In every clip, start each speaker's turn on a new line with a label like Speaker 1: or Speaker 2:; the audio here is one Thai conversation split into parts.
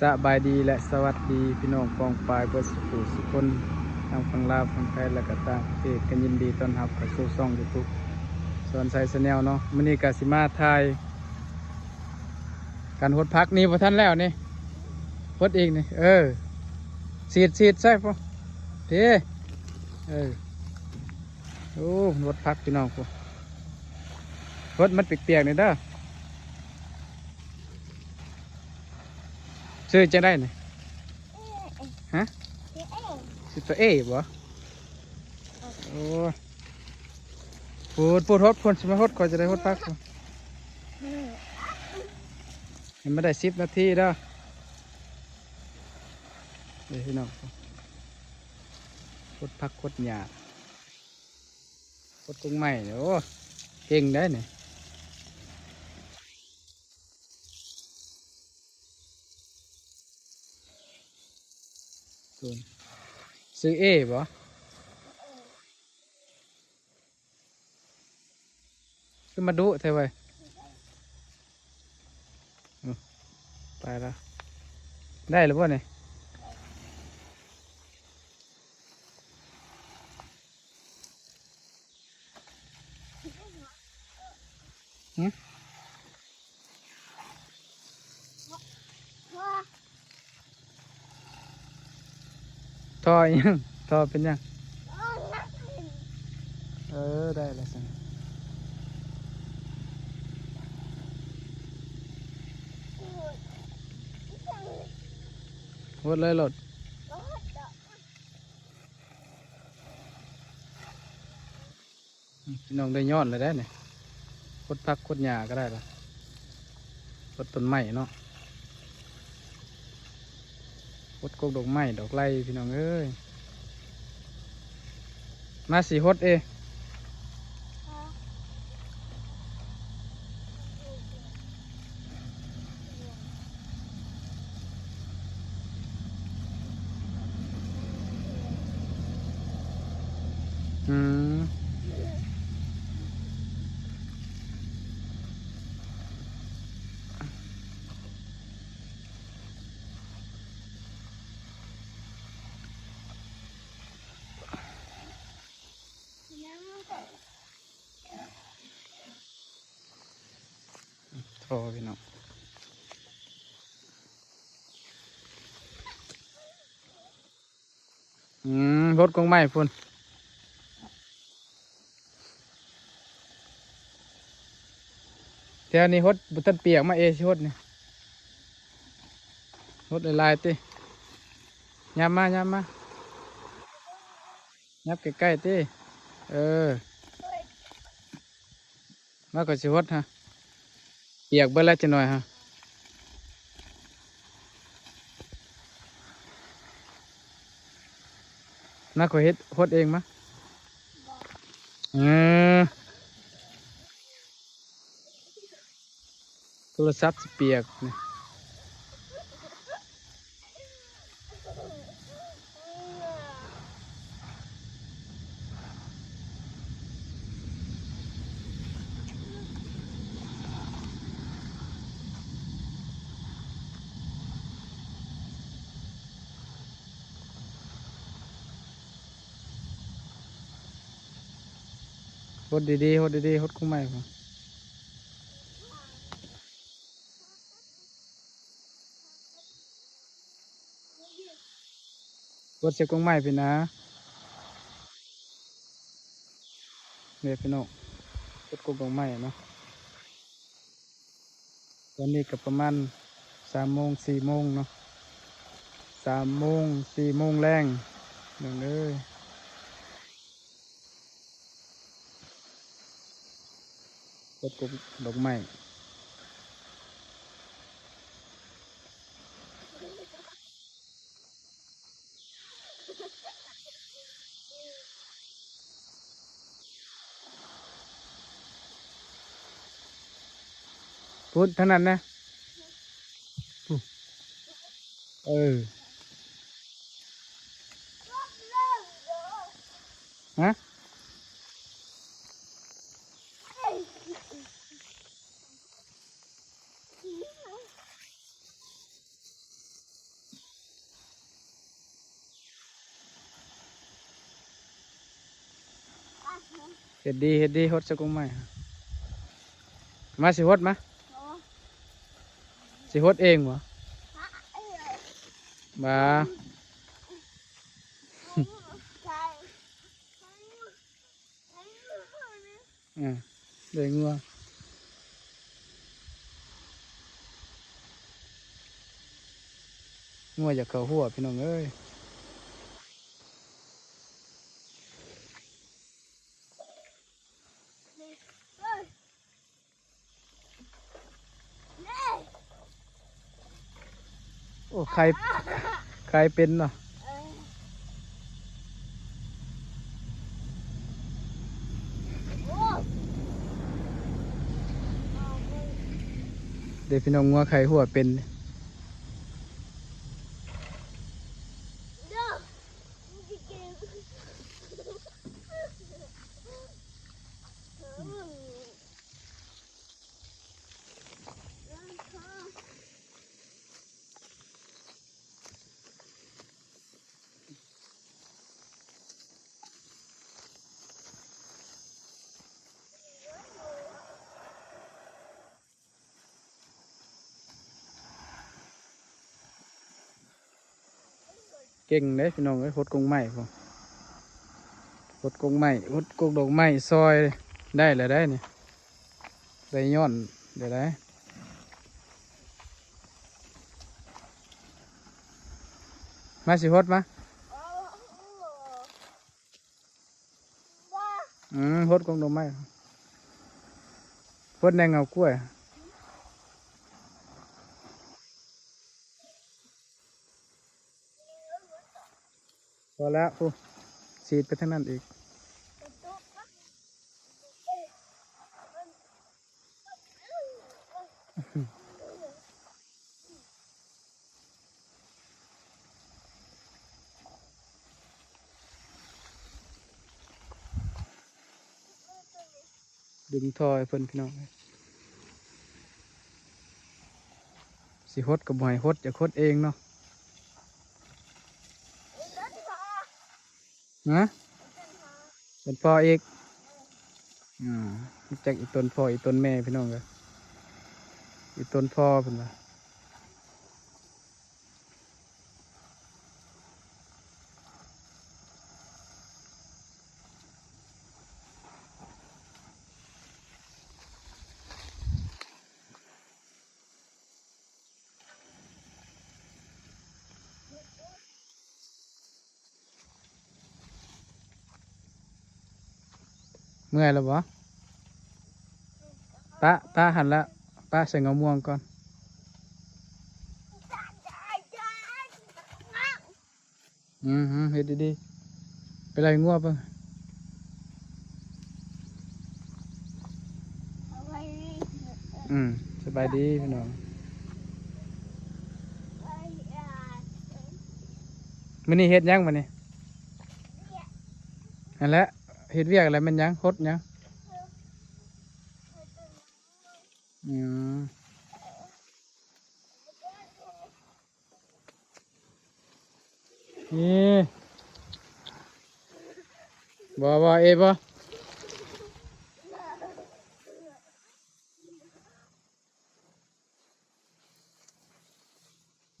Speaker 1: สบายดีและสวัสดีพี่น้องกองปลายเพื่อสุขุสุคนทางฝั่งลาวฝั่งไทยและก็ต่างประเทศกันยินดีต้อนรับเข้าสู่ช่องยูทูบส่วนไซส์แนลเนาะมื้อนี้กสิมาไทยการหดพักนี่พอท่านแล้วนี่หดอีกนี่เออสีดสีดใช่ปะเทเออโอ้หดพักพี่น้องพวกหดมันเปียกๆนี่เด้อ ซื้อจะได้ไหนฮะซื้อตัวเอ๋บ่โอ้พูดพูดฮดพูดสมาฮดก่อนจะได้ฮดพักยังไม่ได้สิบนาทีเด้อเดี๋ยวพี่น้องฮดพักฮดหยาฮดกุ้งใหม่โอ้เก่งได้เนี่ย ส่วนซื้อเอบ่ขึ้นมาดูเท่าไหร่อืมไปแล้วได้หรือเปล่าเนี่ยหึ ทอยังทอเป็นยัง เออ ได้แล้วสิหมดเลยหลดพี่น้องได้ยอดเลยได้เนี่ยคดพักคดหญ้าก็ได้ละคดต้นไม้เนาะค ดกกดอกไม้ดอกไร่พี่น้องเอ้ยมาสีฮดเอ ทรพี่น้องอืมรถกงไม้พุ่นแถวนี้ฮดบุตันเปียกมาเอชิฮดนี่ยฮดลายๆติยามมายามมายับใกล้ๆติเออมาก็สิฮดฮะ ปียกเบิ่แล้วจะหน่อยฮะมาก็เฮ็ดฮดเองมะเออโทรศัพท์เปียกนี่ ดดีๆหดดีๆหดกุ้งใหม่ผมหดเสียกุ้งใหม่พี่นะเนี่ยพี่น้องหดกุ้งใหม่เนาะตอนนี้ก็ประมาณสามโมงสี่โมงเนาะสามโมงสี่โมงแรงหนึ่งเลย หดกุ้งดอกไม้พูดเท่านั้นนะพูดเออ ฮะ เฮ็ดดีเฮ็ดดีฮดสกุงไม้มาสิฮดมาสิฮดเองบ่บ่าอ่าเด้งัวงัวอยากเข้าหัวพี่น้องเอ้ย โอ้ ใคร ใครเป็นเนาะเดี๋ยวพี่น้องงัวใครหัวเป็น เก่งเลยพี่น้องเอ้ยหดกงไม้พอหดกงไม้หดกงดอกไม้ซอยได้แล้วได้เนี่ยได้ย้อนเดี๋ยวได้มาสิหดมาอืมหดกงดอกไม้หดในเงากล้วย อแล้วพูสีดไปทั้งนั้นอีกดึงทอยเพิ่นพี่น้องสิฮดกับบ่อยฮดอย่าฮดเองเนาะ ฮะเป็นพ่ออีกอ่าจากอีต้นพ่ออีต้นแม่พี่น้องเลยอีต้นพ่อเป็นว่า เมื่อยแล้วบ่ป้าป้าหันละป้าใส่เงาม่วงก่อนอืมฮึเฮ็ดดีๆเป็นไรงัวเปะอืมสบายดีพี่น้องมื้อนี้เฮ็ดยังมื้อนี้อันแหละ เฮ็ดเวียกอะไรมันยังฮดหยังอืมนี่บ่บ่เอบ่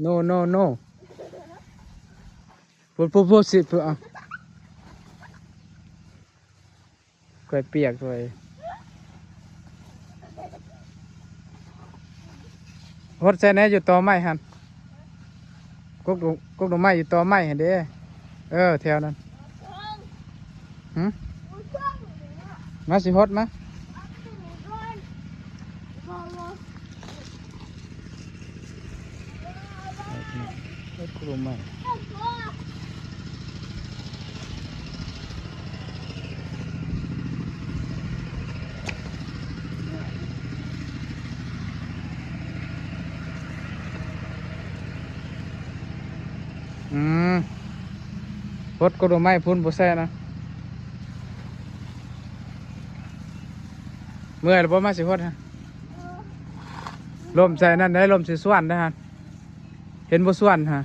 Speaker 1: โนโนโนพูดพูดพูดสิพูดอะ กล้วยเปียกด้วยฮดใส่แหน่อยู่ต่อไม้หันกุกดอกกุกดอกไม้อยู่ต่อไม้หันเด้เออแถวนั้นหืมมาสิฮดมาฮดกุกดอกไม้ รถก็ดูไม่พุ่นโบแซ่นะ เมื่อยหรือบ่มาสิพดฮะลมใจนั่นได้ลมสิส่วนได้ฮะ เห็นโบส่วนฮะ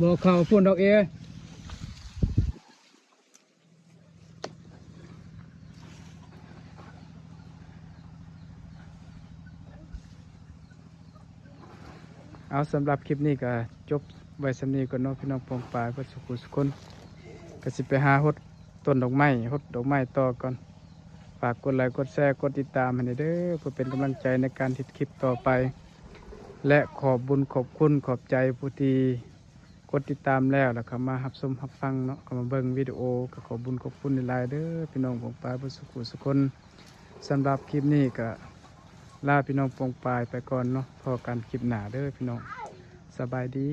Speaker 1: บอกเขาพุ่นดอกเอ เอาสำหรับคลิปนี้ก็จบไว้สำนีก่อนเนาะพี่น้องปองปลายเพื่อสุขุสุขคนก็สิไปหาหดต้นดอกไม้หดดอกไม้ต่อก่อนฝากกดไลค์กดแชร์กดติดตามให้เด้อเพื่อเป็นกำลังใจในการทิดคลิปต่อไป และขอบบุญขอบคุณขอบใจผู้ที่กดติดตามแล้วแล้วก็มารับชมรับฟังเนาะก็มาเบิ่งวิดีโอก็ขอบบุญขอบคุณในไลน์เด้อพี่น้องปองปลายผู้สุขุสุขคนสำหรับคลิปนี้ก็ ลาพี่น้องปองปลายไปก่อนเนาะพอกันคลิปหนาเด้อพี่น้องสบายดี